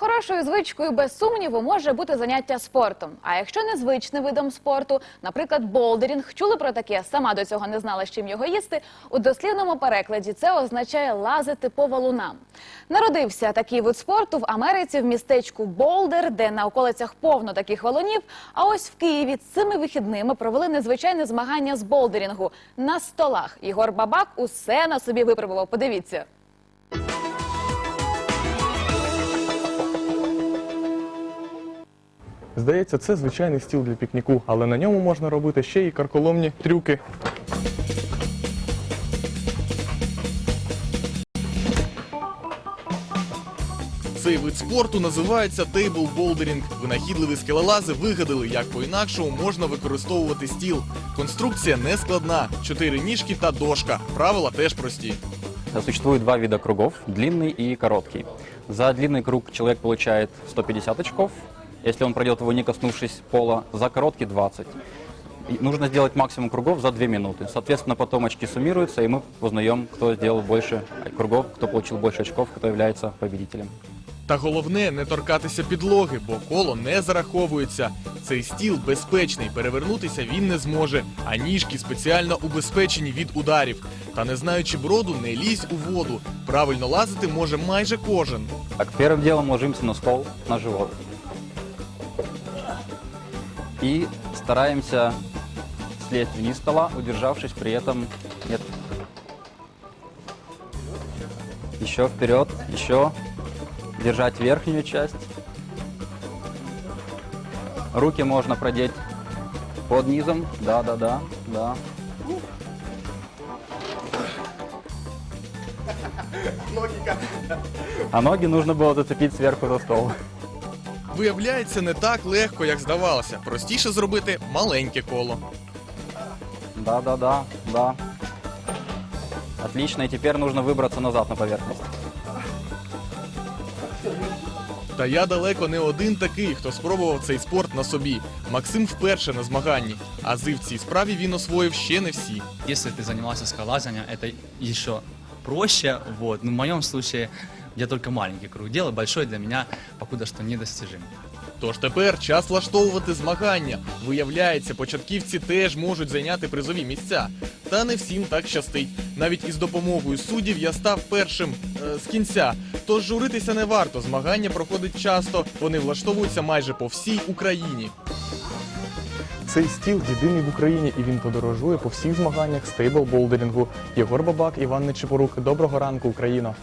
Хорошою звичкою без сумніву може бути заняття спортом. А якщо незвичним видом спорту, наприклад, болдерінг, чули про таке, сама до цього не знала, з чим його їсти. У дослівному перекладі це означає лазити по валунам. Народився такий вид спорту в Америці в містечку Болдер, де на околицях повно таких валунів. А ось в Києві цими вихідними провели незвичайне змагання з болдерінгу на столах. Ігор Бабак усе на собі випробував. Подивіться. Здається, це звичайний стіл для пікніку, але на ньому можна робити ще й карколомні трюки. Цей вид спорту називається тейбл-болдерінг. Винахідливі скелелази вигадали, як по-інакшому можна використовувати стіл. Конструкція не складна: чотири ніжки та дошка. Правила теж прості. Существует два вида кругов, длинный и короткий. За длинный круг человек получает 150 очков, если он пройдет его не коснувшись пола, за короткий 20. И нужно сделать максимум кругов за 2 минуты. Соответственно, потом очки суммируются, и мы узнаем, кто сделал больше кругов, кто получил больше очков, кто является победителем. Та головне не торкатися підлоги, бо коло не зараховується. Цей стіл безпечний, перевернутися він не зможе, а ніжки спеціально убезпечені від ударів. Та не знаючи броду, не лізь у воду. Правильно лазити може майже кожен. Так, первым делом ложимся на стол, на живот. И стараемся слезть вниз стола, удержавшись при этом... Нет. Еще вперед, еще. Держать верхнюю часть. Руки можно продеть под низом. Да, да, да, да. А ноги нужно было зацепить сверху за стол. Виявляється, не так легко, як здавалося. Простіше зробити маленьке коло. Да, да, да, да. Отлично, и теперь нужно выбраться назад на поверхность. Та я далеко не один такий, хто спробував цей спорт на собі. Максим вперше на змаганні, а в цій справі він освоїв ще не всі. Если ты занимался скалазанием, это еще проще. Вот. Но в моем случае я только маленький круг делаю, большой для меня покуда что недостижим. Тож тепер час влаштовувати змагання. Виявляється, початківці теж можуть зайняти призові місця. Та не всім так щастить. Навіть із допомогою суддів я став першим е, з кінця. Тож журитися не варто. Змагання проходить часто. Вони влаштовуються майже по всій Україні. Цей стіл єдиний в Україні, і він подорожує по всіх змаганнях стейбл-болдерінгу. Єгор Бабак, Іван Нечипорук. Доброго ранку, Україно!